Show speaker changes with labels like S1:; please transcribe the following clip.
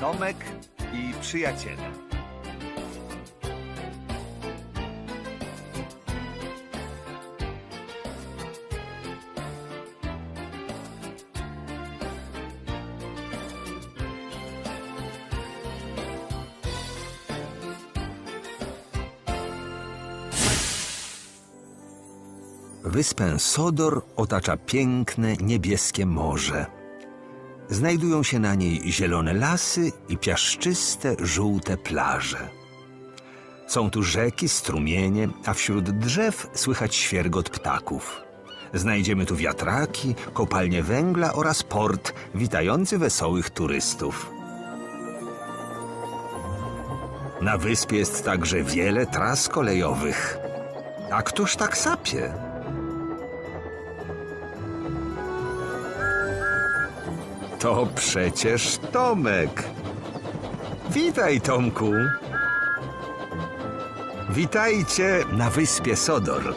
S1: Tomek i przyjaciele.
S2: Wyspę Sodor otacza piękne niebieskie morze. Znajdują się na niej zielone lasy i piaszczyste, żółte plaże. Są tu rzeki, strumienie, a wśród drzew słychać świergot ptaków. Znajdziemy tu wiatraki, kopalnie węgla oraz port witający wesołych turystów. Na wyspie jest także wiele tras kolejowych. A któż tak sapie? To przecież Tomek. Witaj, Tomku. Witajcie na wyspie Sodor.